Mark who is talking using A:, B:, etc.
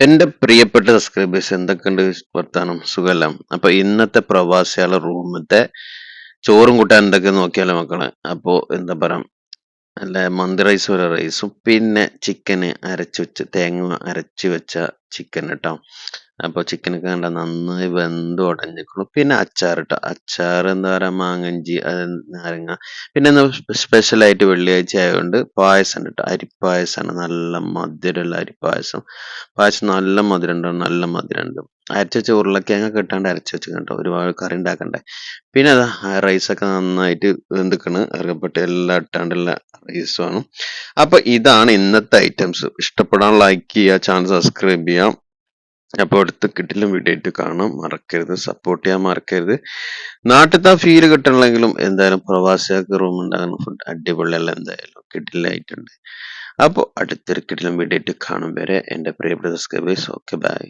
A: എന്റെ പ്രിയപ്പെട്ട സബ്സ്ക്രൈബേഴ്സ് എന്തൊക്കെയുണ്ട് വർത്താനം? സുഖമല്ല? അപ്പൊ ഇന്നത്തെ പ്രവാസികളുടെ റൂമത്തെ ചോറും കൂട്ടാൻ എന്തൊക്കെ നോക്കിയാലോ മക്കളെ? അപ്പോ എന്താ പറയാ നല്ല മന്തി റൈസ് ഒരു റൈസും പിന്നെ ചിക്കന് അരച്ച് വെച്ച് തേങ്ങ അരച്ച് വെച്ച ചിക്കൻ കേട്ടോ അപ്പോൾ ചിക്കനൊക്കെ കണ്ട നന്നായി വെന്ത് ഉടഞ്ഞിരിക്കുന്നു പിന്നെ അച്ചാർ ഇട്ടോ അച്ചാർ എന്താ പറയുക മാങ്ങഞ്ചി നാരങ്ങ. പിന്നെ ഇന്ന് സ്പെഷ്യലായിട്ട് വെള്ളിയാഴ്ച ആയതുകൊണ്ട് പായസം കേട്ടോ അരിപ്പായസമാണ് നല്ല മധുരമുള്ള അരിപ്പായസം. പായസം നല്ല മധുരം ഉണ്ടാവും നല്ല മധുരം ഉണ്ട് അരച്ച വെച്ച ഉരുളക്കിഴങ്ങ കിട്ടാണ്ട് അരച്ച് വെച്ച് കേട്ടോ ഒരുപാട് കറി ഉണ്ടാക്കണ്ടേ പിന്നെ അതാ റൈസൊക്കെ നന്നായിട്ട് വെന്തിക്കണ്. ഇറക്കപ്പെട്ട് എല്ലാം ഇട്ടാണ്ടുള്ള റൈസുമാണ് അപ്പൊ ഇതാണ് ഇന്നത്തെ ഐറ്റംസ്. ഇഷ്ടപ്പെടാൻ ലൈക്ക് ചെയ്യുക ചാനൽ സബ്സ്ക്രൈബ് ചെയ്യാം. അപ്പോൾ അടുത്ത് കിട്ടിലും ആയിട്ട് കാണാം മറക്കരുത്. സപ്പോർട്ട് ചെയ്യാൻ മറക്കരുത്. നാട്ടിലത്തെ ഫീൽ കിട്ടണമെങ്കിലും എന്തായാലും പ്രവാസികൾക്ക് റൂം ഉണ്ടാകുന്ന ഫുഡ് അടിപൊളിയല്ല എന്തായാലും. കിട്ടില്ലായിട്ടുണ്ട് അപ്പോൾ അടുത്തൊരു കിട്ടിലും ആയിട്ട് കാണും വരെ. എന്റെ പ്രിയപ്പെട്ട സബ്സ്ക്രൈബേഴ്സ് ഓക്കെ ബൈ